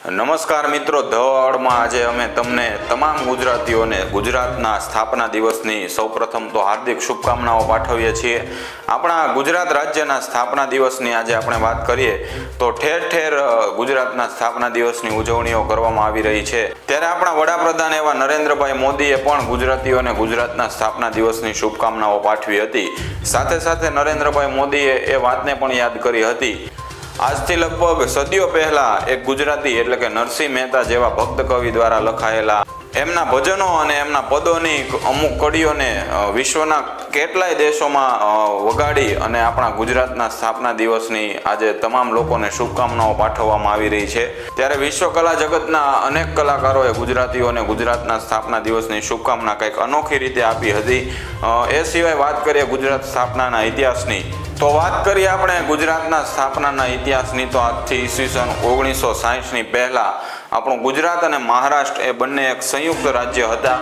નમસ્કાર મિત્રો ધ અડમાં આજે અમે તમને તમામ ગુજરાતીઓને ગુજરાતના સ્થાપના દિવસની સૌપ્રથમ તો હાર્દિક શુભકામનાઓ પાઠવીએ છીએ. આપણા ગુજરાત રાજ્યના સ્થાપના દિવસની આજે આપણે વાત કરીએ તો ઠેર ઠેર ગુજરાતના સ્થાપના દિવસની ઉજવણીઓ કરવામાં આવી રહી છે. ત્યારે આપણા વડાપ્રધાન એવા નરેન્દ્રભાઈ મોદીએ પણ ગુજરાતીઓને ગુજરાતના સ્થાપના દિવસની શુભકામનાઓ પાઠવી હતી. સાથે સાથે નરેન્દ્રભાઈ મોદીએ એ વાતને પણ યાદ કરી હતી આજથી લગભગ સદીઓ પહેલા એક ગુજરાતી એટલે કે નરસિંહ મહેતા જેવા ભક્ત કવિ દ્વારા લખાયેલા. એમના ભજનો અને એમના પદોની અમુક કડીઓને વિશ્વના કેટલાય દેશોમાં વગાડી અને આપણા ગુજરાતના સ્થાપના દિવસની આજે તમામ લોકોને શુભકામનાઓ પાઠવવામાં આવી રહી છે. ત્યારે વિશ્વ કલા જગતના અનેક કલાકારોએ ગુજરાતીઓને ગુજરાતના સ્થાપના દિવસની શુભકામના કંઈક અનોખી રીતે આપી હતી. એ સિવાય વાત કરીએ ગુજરાત સ્થાપનાના ઇતિહાસની. તો વાત કરીએ આપણે ગુજરાતના સ્થાપનાના ઇતિહાસની. તો આજથી ઈસવીસન ઓગણીસો સાહીઠની પહેલાં આપણું ગુજરાત અને મહારાષ્ટ્ર એ બંને એક સંયુક્ત રાજ્ય હતા.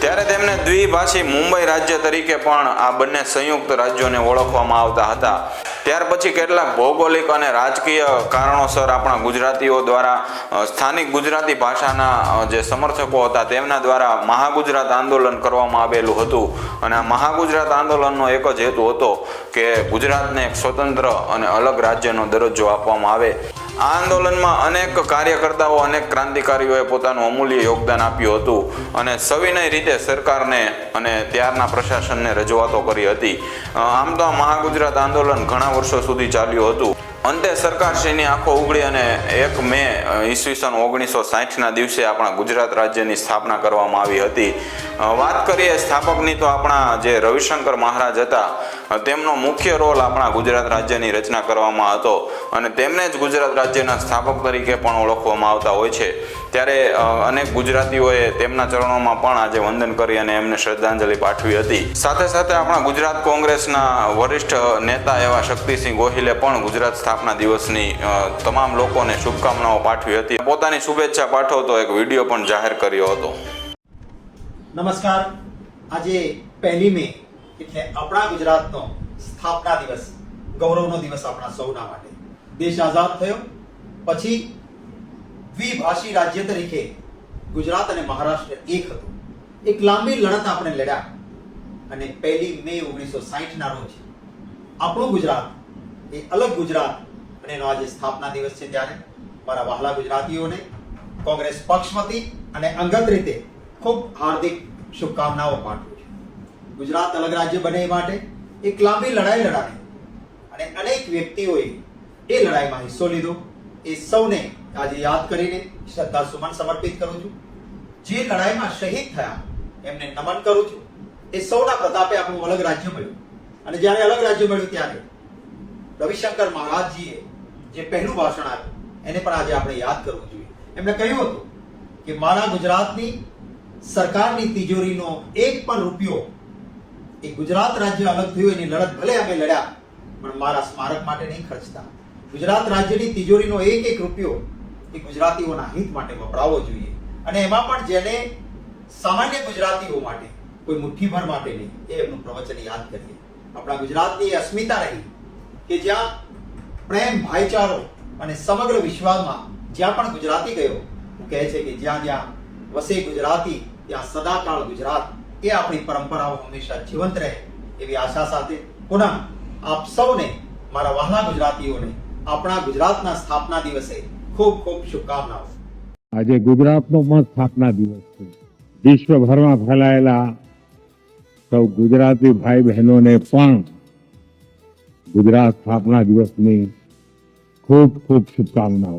ત્યારે તેમને દ્વિભાષી મુંબઈ રાજ્ય તરીકે પણ આ બંને સંયુક્ત રાજ્યોને ઓળખવામાં આવતા હતા. ત્યાર પછી કેટલાક ભૌગોલિક અને રાજકીય કારણોસર આપણા ગુજરાતીઓ દ્વારા સ્થાનિક ગુજરાતી ભાષાના જે સમર્થકો હતા તેમના દ્વારા મહાગુજરાત આંદોલન કરવામાં આવેલું હતું. અને આ મહાગુજરાત આંદોલનનો એક જ હેતુ હતો કે ગુજરાતને એક સ્વતંત્ર અને અલગ રાજ્યનો દરજ્જો આપવામાં આવે. આ આંદોલનમાં અનેક કાર્યકર્તાઓ, અનેક ક્રાંતિકારીઓએ પોતાનું અમૂલ્ય યોગદાન આપ્યું હતું અને સવિનય રીતે સરકારને અને ત્યારના પ્રશાસનને રજૂઆતો કરી હતી. આમ તો મહાગુજરાત આંદોલન ઘણા વર્ષો સુધી ચાલ્યું હતું. અંતે સરકારશ્રીની આંખો ઉગડી અને એક મે ઈસવીસન ઓગણીસો સાહીઠના દિવસે આપણા ગુજરાત રાજ્યની સ્થાપના કરવામાં આવી હતી. વાત કરીએ સ્થાપકની તો આપણા જે રવિશંકર મહારાજ હતા તેમનો મુખ્ય રોલ આપણા ગુજરાત રાજ્યની રચના કરવામાં હતો. અને તેમને જ ગુજરાત રાજ્યના સ્થાપક તરીકે પણ ઓળખવામાં આવતા હોય છે. ત્યારે અનેક ગુજરાતીઓએ તેમના ચરણોમાં પણ આજે વંદન કરી અને એમને શ્રદ્ધાંજલિ પાઠવી હતી. સાથે સાથે આપણા ગુજરાત કોંગ્રેસના વરિષ્ઠ નેતા એવા શક્તિસિંહ ગોહિલે પણ ગુજરાત સ્થાપના દિવસની તમામ લોકોને શુભકામનાઓ પાઠવી હતી. પોતાની શુભેચ્છા પાઠવતો એક વીડિયો પણ જાહેર કર્યો હતો. નમસ્કાર. આજે પહેલી મે, એટલે આપણા ગુજરાતનો સ્થાપના દિવસ, ગૌરવનો દિવસ આપણા સૌના માટે. દેશ આઝાદ થયો, પછી દ્વિભાષી રાજ્ય તરીકે ગુજરાત અને મહારાષ્ટ્ર એક હતું. એક લાંબી લડત આપણે લડ્યા અને પહેલી મે ઓગણીસો ના રોજ. આપણું ગુજરાત એ અલગ ગુજરાત અને એનો આજે સ્થાપના દિવસ છે ત્યારે. મારા વહાલા ગુજરાતીઓને, કોંગ્રેસ પક્ષ અને અંગત રીતે ખૂબ હાર્દિક શુભકામનાઓ પાઠવું છું. ગુજરાત અલગ રાજ્ય બને એ માટે એક લાંબી લડાઈ લડાવી અને અનેક વ્યક્તિઓએ એ લડાઈમાં હિસ્સો લીધો. એ સૌને આજે યાદ કરીને શ્રદ્ધા સુમન સમર્પિત કરું છું. જે લડાઈમાં શહીદ થયા, એમને નમન કરું છું. એ સૌના પ્રતાપે આપણું અલગ રાજ્ય મળ્યું. અને જ્યારે અલગ રાજ્ય મળ્યું ત્યારે રવિશંકર મહારાજજીએ જે પહેલું ભાષણ આપ્યું, એને પણ આજે આપણે યાદ કરવું જોઈએ. એમણે કહ્યું હતું કે મારા ગુજરાતની સરકારની તિજોરીનો એક પણ રૂપિયો એ ગુજરાત રાજ્ય અલગ થયું, એની લડત ભલે અમે લડ્યા, પણ મારા સ્મારક માટે નહીં ખર્ચતા. ગુજરાત રાજ્યની તિજોરીનો એક એક રૂપિયો એ ગુજરાતીઓના હિત માટે વપરાવો જોઈએ. અને એમાં પણ જેને સામાન્ય ગુજરાતીઓ માટે કોઈ મુઠ્ઠીભર માટે નહીં, એ એમનું પ્રવચન યાદ કરીએ. આપણા ગુજરાતની અસ્મિતા રહી કે જ્યાં પ્રેમ, ભાઈચારો અને સમગ્ર વિશ્વમાં જ્યાં પણ ગુજરાતી ગયો હું કહે છે કે જ્યાં જ્યાં વસે ગુજરાતી, ત્યાં સદાકાળ ગુજરાત. એ આપણી પરંપરાઓ હંમેશા જીવંત રહે એવી આશા સાથે પુનઃ આપ સૌને મારા વહાલા ગુજરાતીઓને આપણા ગુજરાતના સ્થાપના દિવસે ખૂબ ખૂબ શુભકામનાઓ. આજે ગુજરાતનો પણ સ્થાપના દિવસ છે. વિશ્વભરમાં ફેલાયેલા સૌ ગુજરાતી ભાઈ બહેનોને પણ ગુજરાત સ્થાપના દિવસની ખૂબ ખૂબ શુભકામનાઓ.